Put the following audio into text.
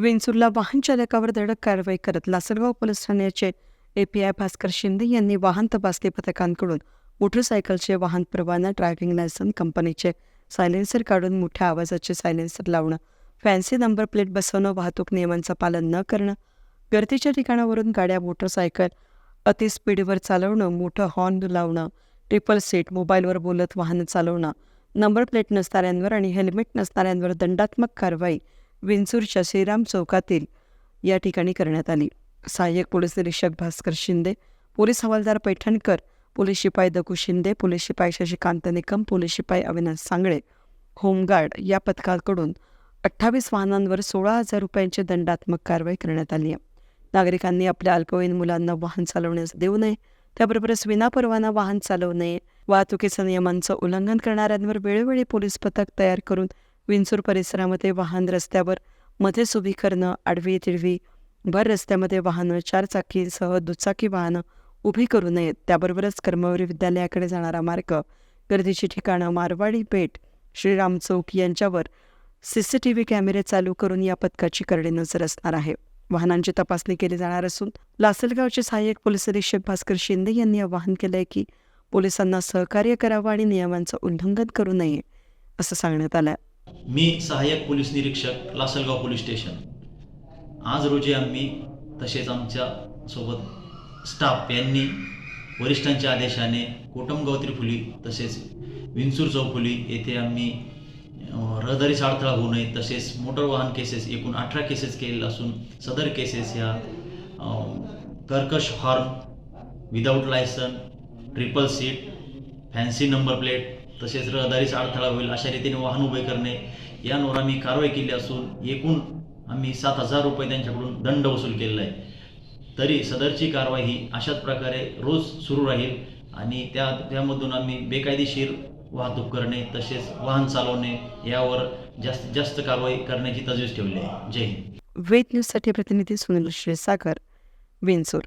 विंचूरला वाहन चालकावर धडक कारवाई करत लासलगाव पोलीस ठाण्याचे एपीआय भास्कर शिंदे यांनी वाहन तपासणी पथकांकडून मोटरसायकलचे वाहन परवाना ड्रायव्हिंग लायसन कंपनीचे सायलेन्सर काढून मोठ्या आवाजाचे सायलेन्सर लावणं फॅन्सी नंबर प्लेट बसवणं वाहतूक नियमांचं पालन न करणं गर्दीच्या ठिकाणावरून गाड्या मोटरसायकल अति स्पीडवर चालवणं मोठं हॉर्न लावणं ट्रिपल सीट मोबाईलवर बोलत वाहन चालवणं नंबर प्लेट नसणाऱ्यांवर आणि हेल्मेट नसणाऱ्यांवर दंडात्मक कारवाई विंचूरच्या श्रीराम चौकातील या ठिकाणी करण्यात आली. सहाय्यक पोलीस निरीक्षक भास्कर शिंदे पोलीस हवालदार पैठणकर पोलीस शिपाई दगू शिंदे पोलीस शिपाई शशिकांत निकम पोलीस शिपाई अविनाश सांगळे होमगार्ड या पथकाकडून अठ्ठावीस वाहनांवर सोळा हजार रुपयांची दंडात्मक कारवाई करण्यात आली आहे. नागरिकांनी आपल्या अल्पवयीन मुलांना वाहन चालवण्यास देऊ नये. त्याबरोबरच विनापरवाना वाहन चालवू नये वाहतुकीच्या नियमांचं उल्लंघन करणाऱ्यांवर वेळोवेळी पोलीस पथक तयार करून विंचूर परिसरामध्ये वाहन रस्त्यावर मध्येच उभी करणं आडवी तिडवी भर रस्त्यामध्ये वाहनं चारचाकीसह दुचाकी वाहनं उभी करू नयेत. त्याबरोबरच कर्मवीर विद्यालयाकडे जाणारा मार्ग गर्दीची ठिकाणं मारवाडी पेठ श्रीराम चौक यांच्यावर सी सी टी व्ही कॅमेरे चालू करून या पथकाची करडी नजर असणार आहे. वाहनांची तपासणी केली जाणार असून लासलगावचे सहाय्यक पोलीस अधीक्षक भास्कर शिंदे यांनी आवाहन केलंय की पोलिसांना सहकार्य करावं आणि नियमांचं उल्लंघन करू नये असं सांगण्यात आलं मी सहाय्यक पोलीस निरीक्षक लासलगाव पोलीस स्टेशन. आज रोजी आम्ही तसेच आमच्यासोबत स्टाफ यांनी वरिष्ठांच्या आदेशाने कोटमगाव त्रिफुली तसेच विंचूर चौफुली येथे आम्ही रहदारीचा अडथळा होऊ नये तसेच मोटर वाहन केसेस एकूण अठरा केसेस केलेल्या असून सदर केसेस ह्या कर्कश horn without licence triple seat fancy number plate तसेच रहदारीस अडथळा होईल अशा रीतीने वाहन उभे करणे यांवर आम्ही कारवाई केली असून एकूण आम्ही सात हजार रुपये त्यांच्याकडून दंड वसूल केलेला आहे. तरी सदरची कारवाई ही अशाच प्रकारे रोज सुरू राहील आणि त्या त्यामधून आम्ही बेकायदेशीर वाहतूक करणे तसेच वाहन चालवणे यावर जास्तीत जास्त कारवाई करण्याची तजवीज ठेवली आहे. जय हिंद. वेद न्यूजसाठी प्रतिनिधी सुनील क्षीरसागर विंचूर.